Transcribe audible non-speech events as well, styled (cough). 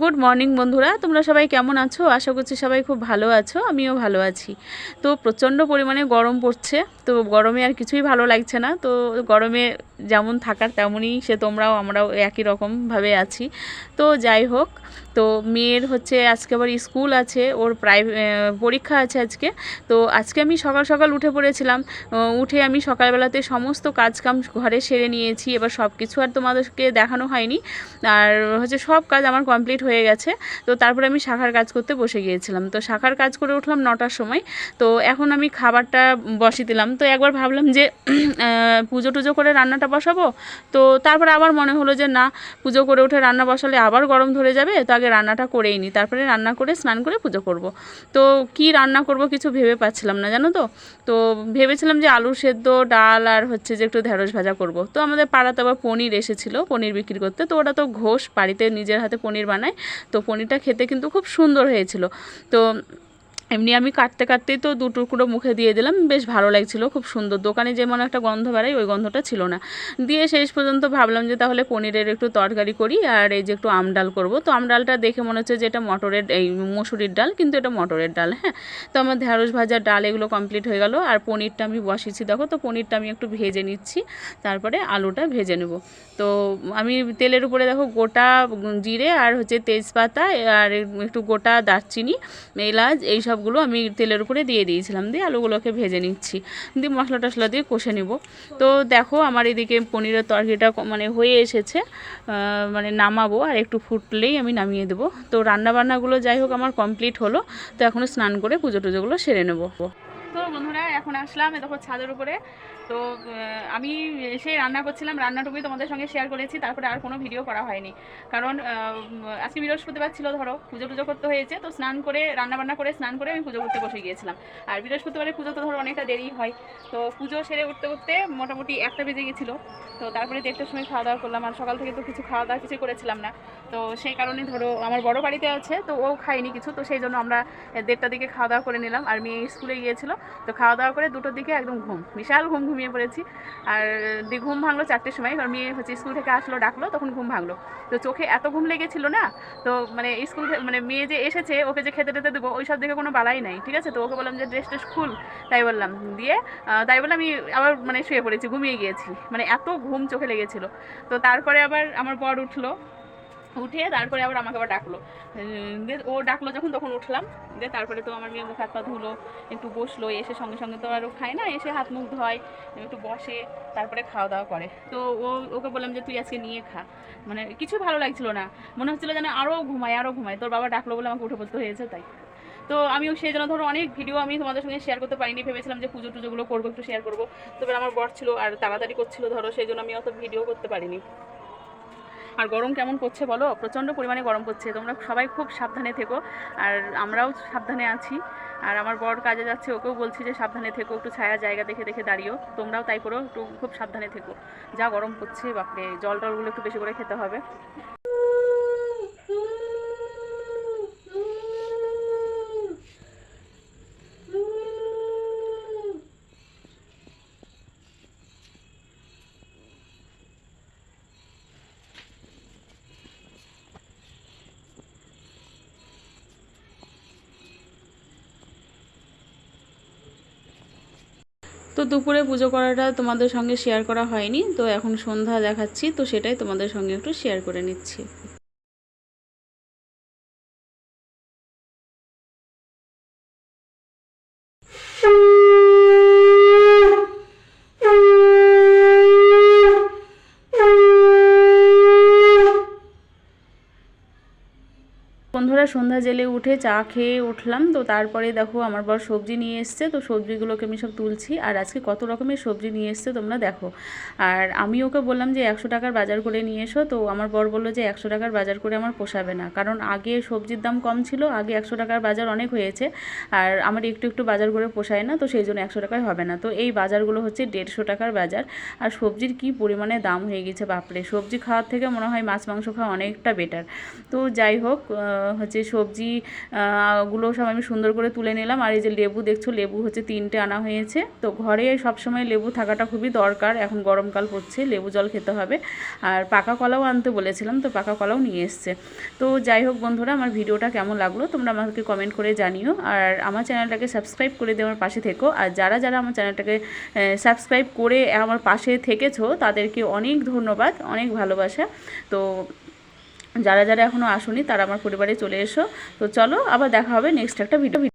Good morning বন্ধুরা। তোমরা সবাই কেমন আছো? আশা করছি সবাই খুব ভালো আছো, আমিও ভালো আছি। তো প্রচণ্ড পরিমাণে গরম পড়ছে, তো গরমে আর কিছুই ভালো লাগছে না। তো গরমে যেমন থাকার তেমনই সে তোমরাও, আমরাও একই রকমভাবে আছি। তো যাই হোক, তো মেয়ের হচ্ছে আজকে আবার স্কুল আছে, ওর প্রাইভে পরীক্ষা আছে আজকে। তো আজকে আমি সকাল সকাল উঠে পড়েছিলাম। উঠে আমি সকালবেলাতে সমস্ত কাজকাম ঘরে সেরে নিয়েছি, এবার সব কিছু আর তোমাদেরকে দেখানো হয়নি। আর হচ্ছে সব কাজ আমার কমপ্লিট হয়ে গেছে। তো তারপরে আমি শাখার কাজ করতে বসে গিয়েছিলাম। তো শাখার কাজ করে উঠলাম নটার সময়। তো এখন আমি খাবারটা বসে দিলাম। তো একবার ভাবলাম যে (clears throat) পুজো টুজো করে রান্নাটা বসাবো? তো তারপরে আবার মনে হলো যে, না, পুজো করে উঠে রান্না বসালে আবার গরম ধরে যাবে। তো আগে রান্নাটা করেই নিই তারপরে রান্না করে স্নান করে পুজো করব। তো কি রান্না করব কিছু ভেবে পাচ্ছিলাম না, জানো তো? তো ভেবেছিলাম যে আলু সেদ্ধ, ডাল আর হচ্ছে যে একটু ঢেঁড়স ভাজা করব। তো আমাদের পাড়াতে আবার পনির এসেছিল, পনির বিক্রি করতে। তো ওটা তো ঘোষ, বাড়িতে নিজের হাতে পনির বানায়। তো পনিরটা খেতে কিন্তু খুব সুন্দর হয়েছিল। তো এমনি আমি কাটতে কাটতেই তো দু টুকরো মুখে দিয়ে দিলাম, বেশ ভালো লাগছিল, খুব সুন্দর। দোকানে যেমন একটা গন্ধ বেড়ায়, ওই গন্ধটা ছিল না। দিয়ে শেষ পর্যন্ত ভাবলাম যে তাহলে পনিরের একটু তরকারি করি, আর এই যে একটু আম ডাল করব। তো আম ডালটা দেখে মনে হচ্ছে যে এটা মটরের, এই মসুরির ডাল, কিন্তু এটা মটরের ডাল হ্যাঁ। তো আমার ঢ্যাঁড়স ভাজার ডাল এগুলো কমপ্লিট হয়ে গেল, আর পনিরটা আমি বসিয়েছি, দেখো তো পনিরটা আমি একটু ভেজে নিচ্ছি, তারপরে আলুটা ভেজে নেব। তো আমি তেলের উপরে দেখো গোটা জিরে আর হচ্ছে তেজপাতা, আর একটু গোটা দারচিনি, এলাচ এই সবগুলো আমি তেলের উপরে দিয়ে দিয়েছিলাম, দিয়ে আলুগুলোকে ভেজে নিচ্ছি। দিয়ে মশলা টশলা দিয়ে কষে নিব। তো দেখো আমার এদিকে পনিরের তরকারিটা মানে হয়ে এসেছে মানে নামাবো আর একটু ফুটলেই আমি নামিয়ে দেবো। তো রান্নাবান্নাগুলো যাই হোক আমার কমপ্লিট হলো, তো এখন স্নান করে পুজো টুজোগুলো সেরে নেব। তো বন্ধুরা, এখন আসলাম দেখো ছাদের উপরে। তো আমি এসে রান্না করছিলাম, রান্নাটুকুই তোমাদের সঙ্গে শেয়ার করেছি, তারপরে আর কোনো ভিডিও করা হয়নি। কারণ আজকে বৃহস্পতিবার ছিল ধরো, পুজো টুজো করতে হয়েছে, তো স্নান করে রান্না বান্না করে স্নান করে আমি পুজো করতে বসে গিয়েছিলাম। আর বৃহস্পতিবারে পুজো তো ধরো অনেকটা দেরি হয়, তো পুজো সেরে উঠতে উঠতে মোটামুটি একটা বেজে গেছিল তো তারপরে দেড়টার সময় খাওয়া দাওয়া করলাম, আর সকাল থেকে তো কিছু খাওয়া দাওয়া কিছু করেছিলাম না। তো সেই কারণে ধরো, আমার বড় বাড়িতে আছে, তো ও খায়নি কিছু, তো সেই জন্য আমরা দেড়টার দিকে খাওয়া দাওয়া করে নিলাম। আর মেয়ে স্কুলে গিয়েছিল তো খাওয়া দাওয়া করে দুটোর দিকে একদম ঘুম, বিশাল ঘুম ঘুমিয়ে পড়েছি। আর ঘুম ভাঙলো চারটের সময়, কারণ মেয়ে হচ্ছে স্কুল থেকে আসলো, ডাকলো, তখন ঘুম ভাঙলো। তো চোখে এত ঘুম লেগেছিল না, তো মানে স্কুল মানে মেয়ে যে এসেছে, ওকে যে খেতে টেতে দেবো ওই সব দিকে কোনো বালাই নাই, ঠিক আছে? তো ওকে বললাম যে ড্রেস ট্রেস খুল, তাই বললাম, দিয়ে তাই বলে আমি আবার মানে শুয়ে পড়েছি, ঘুমিয়ে গিয়েছি। মানে এত ঘুম চোখে লেগেছিল। তো তারপরে আবার আমার বর উঠল উঠে তারপরে আবার আমাকে আবার ডাকলো। দিয়ে ও ডাকলো যখন, তখন উঠলাম। দিয়ে তারপরে তো আমার মেয়ে মুখ হাত পা ধুলো, একটু বসল, এসে সঙ্গে সঙ্গে তো আরও খায় না, এসে হাত মুখ ধোয়, একটু বসে, তারপরে খাওয়া দাওয়া করে। তো ও, ওকে বললাম যে, তুই আজকে নিয়ে খা। মানে কিছু ভালো লাগছিল না। মনে হচ্ছিল যেন আরও ঘুমায় আরও ঘুমায়। তোর বাবা ডাকলো বলে আমাকে উঠে পড়তে হয়েছে, তাই। তো আমিও সেই জন্য ধরো অনেক ভিডিও আমি তোমাদের সঙ্গে শেয়ার করতে পারিনি। ভেবেছিলাম যে পুজো টুজোগুলো করব, একটু শেয়ার করব। তবে আমার বর ছিল আর তাড়াতাড়ি করছিল ধরো, সেই জন্য আমি অত ভিডিও করতে পারিনি। আর গরম কেমন পড়ছে বলো? প্রচণ্ড পরিমাণে গরম পড়ছে। তোমরা সবাই খুব সাবধানে থেকো। আর আমরাও সাবধানে আছি। আর আমার বড় কাজে যাচ্ছে, ওকেও বলছি যে সাবধানে থেকো, একটু ছায়া জায়গা দেখে দেখে দাঁড়িয়েও তোমরাও তাই করো, একটু খুব সাবধানে থেকো। যা গরম পড়ছে, বাপরে! জল টলগুলো একটু বেশি করে খেতে হবে। তো দুপুরে পুজো করাটা তোমাদের সঙ্গে শেয়ার করা হয়নি, তো এখন সন্ধ্যা দেখাচ্ছি, তো সেটাই তোমাদের সঙ্গে একটু শেয়ার করে নিচ্ছি। বন্ধুরা সন্ধ্যা জেলে উঠে চা খেয়ে উঠলাম। তো তারপরে দেখো আমার বর সবজি নিয়ে এসছে। তো সবজিগুলোকে আমি সব তুলছি। আর আজকে কত রকমের সবজি নিয়ে এসছে তোমরা দেখো। আর আমি ওকে বললাম যে একশো টাকার বাজার করে নিয়ে এসো। তো আমার বর বলল যে একশো টাকার বাজার করে আমার পোষাবে না। কারণ আগে সবজির দাম কম ছিল আগে একশো টাকার বাজার অনেক হয়েছে। আর আমার একটু একটু বাজার করে পোষায় না তো সেই জন্য একশো টাকায় হবে না। তো এই বাজারগুলো হচ্ছে দেড়শো টাকার বাজার। আর সবজির কি পরিমাণে দাম হয়ে গেছে বাপরে! সবজি খাওয়ার থেকে মনে হয় মাছ মাংস খাওয়া অনেকটা বেটার তো যাই হোক আহ, হচ্ছে সবজি গুলো সব আমি সুন্দর করে তুলে নিলাম। আর এই যে লেবু, দেখছ লেবু হচ্ছে তিনটে আনা হয়েছে। তো ঘরে সবসময় লেবু থাকাটা খুবই দরকার। এখন গরমকাল পড়ছে, লেবু জল খেতে হবে। আর পাকা কলাও আনতে বলেছিলাম, তো পাকা কলাও নিয়ে এসছে। তো যাই হোক বন্ধুরা, আমার ভিডিওটা কেমন লাগল তোমরা আমাকে কমেন্ট করে জানিও। আর আমার চ্যানেলটাকে সাবস্ক্রাইব করে দেওয়ার পাশে থেকো। আর যারা যারা আমার চ্যানেলটাকে সাবস্ক্রাইব করে আমার পাশে থেকেছো, তাদেরকে অনেক ধন্যবাদ, অনেক ভালোবাসা। তো যারা যারা এখনও আসনি, তারা আমার পরিবারে চলে এসো। তো চলো, আবার দেখা হবে নেক্সট একটা ভিডিও